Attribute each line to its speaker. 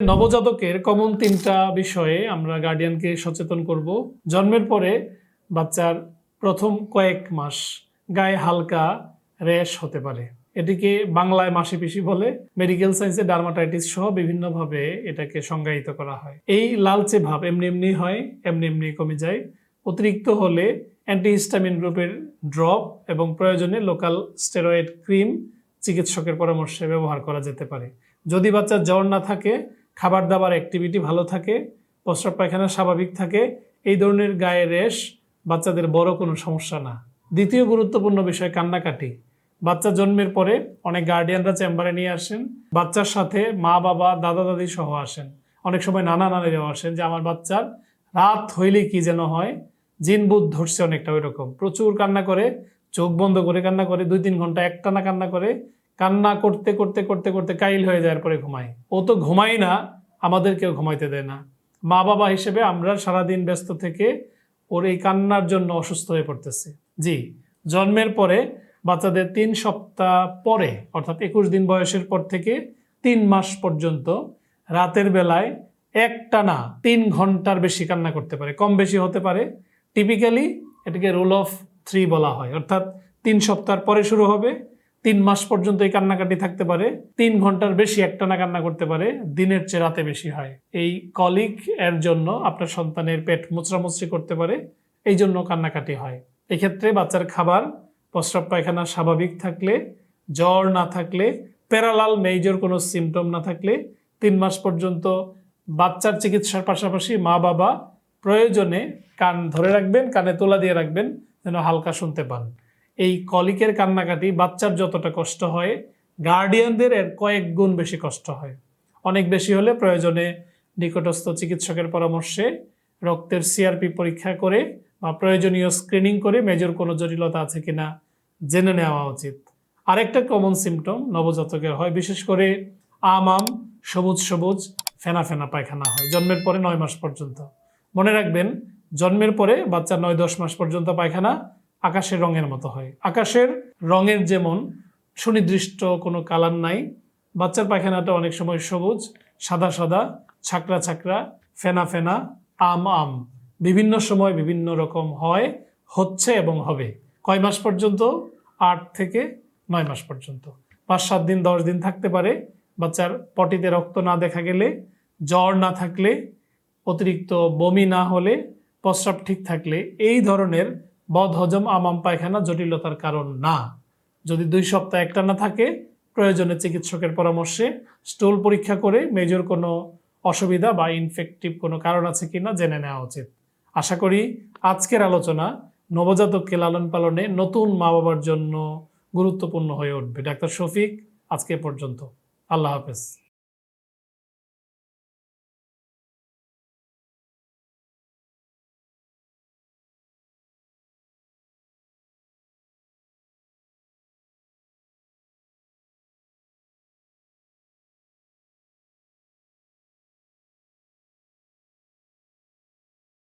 Speaker 1: নবজাতকের কমন তিনটা বিষয়ে আমরা গার্ডিয়ানকে সচেতন করব। জন্মের পরে বাচ্চার প্রথম কয়েক মাস গায়ে হালকা র্যাশ হতে পারে। এটিকে বাংলায় মাসি পিসি বলে। মেডিকেল সায়েন্সে ডার্মাটাইটিস সহ বিভিন্নভাবে এটাকে সংজ্ঞায়িত করা হয়। এই লালচে ভাব এমনি এমনি হয়, এমনি এমনি কমে যায়। অতিরিক্ত হলে অ্যান্টিহিস্টামিন গ্রুপের ড্রপ এবং প্রয়োজনে লোকাল স্টেরয়েড ক্রিম চিকিৎসকের পরামর্শে ব্যবহার করা যেতে পারে। যদি বাচ্চার জ্বর না থাকে খাবার দাবার অ্যাক্টিভিটি ভালো থাকে, প্রস্রাব পায়খানা স্বাভাবিক থাকে, এই ধরনের গায়ে রেশ বাচ্চাদের বড় কোনো সমস্যা না। দ্বিতীয় গুরুত্বপূর্ণ বিষয় কান্নাকাটি। বাচ্চা জন্মের পরে অনেক গার্ডিয়ানরা চেম্বারে নিয়ে আসেন, বাচ্চার সাথে মা, বাবা, দাদা, দাদি সহ আসেন। অনেক সময় নানা নানিরাও আসেন যে, আমার বাচ্চার রাত হইলেই কি যেন হয়? জিন বুধ ধরছে অনেকটা ওই রকম প্রচুর কান্না করে, চোখ বন্ধ করে কান্না করে, দুই তিন ঘণ্টা একটানা কান্না করে কান্না করতে করতে করতে করতে কাইল হয়ে যাওয়ার পরে ঘুমায় ও তো ঘুমাই না আমাদেরকেও ঘুমাইতে দেয় না। মা বাবা হিসেবে আমরা সারাদিন ব্যস্ত থেকে ওর এই কান্নার জন্য অসুস্থ হয়ে পড়তেছে। জি, জন্মের পরে বাচ্চাদের তিন সপ্তাহ পরে, অর্থাৎ একুশ দিন বয়সের পর থেকে তিন মাস পর্যন্ত রাতের বেলায় একটানা তিন ঘণ্টার বেশি কান্না করতে পারে। কম বেশি হতে পারে। টিপিক্যালি এটাকে রুল অফ থ্রি বলা হয়। অর্থাৎ তিন সপ্তাহ পরে শুরু হবে তিন মাস পর্যন্ত এই কান্নাকাটি থাকতে পারে, তিন ঘণ্টার বেশি একটানা কান্না করতে পারে, দিনের চেয়ে রাতে বেশি হয়। এই কলিক এর জন্য আপনার সন্তানের পেট মুচড়ামুচড়ি করতে পারে, এই জন্য কান্নাকাটি হয়। এক্ষেত্রে বাচ্চার খাবার, প্রস্রাব পায়খানা স্বাভাবিক থাকলে, জ্বর না থাকলে, প্যারালাল মেজর কোনো সিমটম না থাকলে, তিন মাস পর্যন্ত বাচ্চার চিকিৎসার পাশাপাশি মা বাবা প্রয়োজনে কান ধরে রাখবেন, কানে তোলা দিয়ে রাখবেন, যেন হালকা শুনতে পান। এই কলিকের কান্নাকাটি বাচ্চার যতটা কষ্ট হয় গার্ডিয়ানদের এর কয়েক গুণ বেশি কষ্ট হয়। অনেক বেশি হলে প্রয়োজনে নিকটস্থ চিকিৎসকের পরামর্শে রক্তের সিআরপি পরীক্ষা করে বা প্রয়োজনীয় স্ক্রিনিং করে মেজর কোনো জটিলতা আছে কিনা জেনে নেওয়া উচিত। আরেকটা কমন সিমটম নবজাতকের হয়, বিশেষ করে আম আম, সবুজ সবুজ, ফেনা ফেনা পায়খানা হয়, জন্মের পরে নয় মাস পর্যন্ত। মনে রাখবেন, জন্মের পরে বাচ্চা নয় দশ মাস পর্যন্ত পায়খানা আকাশের রঙের মতো হয়। আকাশের রঙের যেমন সুনির্দিষ্ট কোনো কালার নাই, বাচ্চার পায়খানাটা অনেক সময় সবুজ, সাদা সাদা, ছাকরা ছাকরা, ফেনা ফেনা, আম আম। বিভিন্ন সময় বিভিন্ন রকম হয়, হচ্ছে এবং হবে। কয় মাস পর্যন্ত? আট থেকে নয় মাস পর্যন্ত। পাঁচ, সাত দিন, দশ দিন থাকতে পারে। বাচ্চার পটিতে রক্ত না দেখা গেলে, জ্বর না থাকলে, অতিরিক্ত বমি না হলে, প্রস্রাব ঠিক থাকলে, এই ধরনের বদহজম আমাম পায়খানা জটিলতার কারণ না। যদি দুই সপ্তাহ একটা না থাকে, প্রয়োজনে চিকিৎসকের পরামর্শে স্টুল পরীক্ষা করে মেজর কোনো অসুবিধা বা ইনফেক্টিভ কোনো কারণ আছে কিনা জেনে নেওয়া উচিত। আশা করি আজকের আলোচনা নবজাতককে লালন পালনে নতুন মা বাবার জন্য গুরুত্বপূর্ণ হয়ে উঠবে। ডাক্তার শফিক, আজকে পর্যন্ত। আল্লাহ হাফেজ।